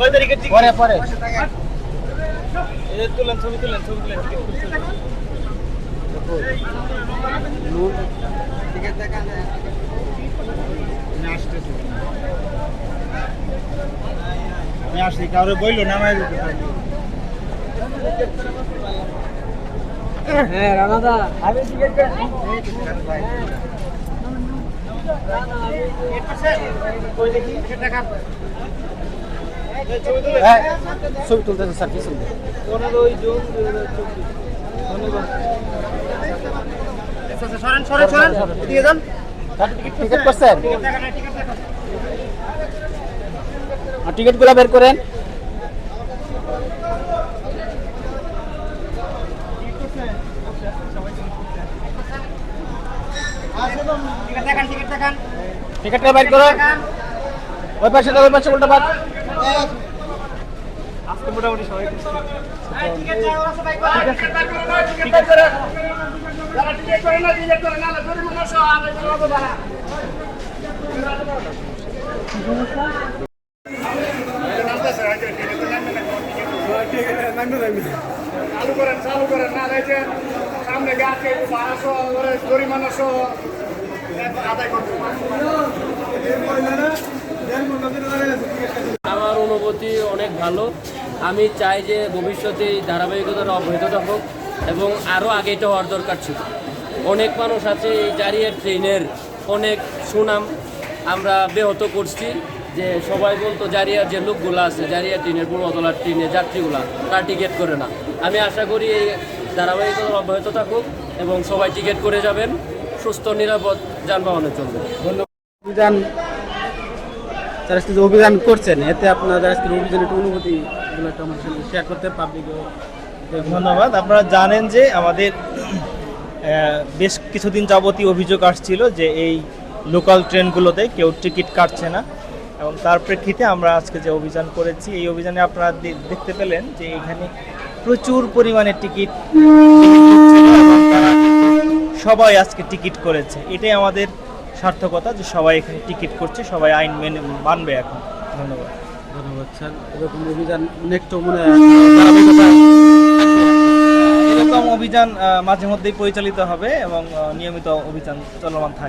কয় তারিখের পরে পরে। তুলেন ছবি তুলেন ছবি তুলেন। আমি আসছি কাউরে বইলো নামাই দিতে হ্যাঁ রানাদা। আমি টিকিট কই দেখি? টাকা হ্যাঁ ছবি তুলতেছে স্যার কি ছবি? পনেরোই জুন দুই হাজার চব্বিশ। ধন্যবাদ। সরেন সরেন সরেন। এদিকে যান টিকিট করছেন? টিকিট দেখা নাই টিকিট দেখা টিকিটগুলা বের করেন। টিকিট টিকিট টিকিটটা বের করো। ওই পাশে ওই পাশে উল্টা পাশ। আজকে মোটামুটি সবাই চালু করেন চালু করেন, না রয়েছে সামনে গাছে বারোশো জরিমানা সহ আদায় করতে আমার অনুভূতি অনেক ভালো। আমি চাই যে ভবিষ্যতে এই ধারাবাহিকতার অব্যাহত হোক এবং আরও আগে এটা হওয়ার দরকার ছিল। অনেক মানুষ আছে এই জারিয়ার ট্রেনের অনেক সুনাম আমরা ব্যাহত করছি যে সবাই বলতো জারিয়ার যে লোকগুলো আছে জারিয়ার ট্রেনের পূর্বতলার ট্রেনে যাত্রীগুলা, তারা টিকিট করে না। আমি আশা করি এই ধারাবাহিকতার অব্যাহত থাকুক এবং সবাই টিকিট করে যাবেন, সুস্থ, নিরাপদ যানবাহনে চলবে। অভিযান যারা আজকে অভিযান করছেন, এতে আপনার যারা আজকে অভিযানের অনুভূতি শেয়ার করতে ধন্যবাদ। আপনারা জানেন যে আমাদের বেশ কিছুদিন যাবতীয় অভিযোগ আসছিল যে এই লোকাল ট্রেনগুলোতে কেউ টিকিট কাটছে না এবং তার প্রেক্ষিতে আমরা আজকে যে অভিযান করেছি, এই অভিযানে আপনারা দেখতে পেলেন যে এখানে প্রচুর পরিমাণে টিকিট তারা সবাই আজকে টিকিট করেছে। এটাই আমাদের সার্থকতা যে সবাই এখানে টিকিট করছে সবাই আইন মেনে মানবে এখন। ধন্যবাদ। ধন্যবাদ স্যার। এরকম অভিযান নেক্সট মনে এরকম অভিযান মাঝে মধ্যেই পরিচালিত হবে এবং নিয়মিত অভিযান চলমান থাকবে।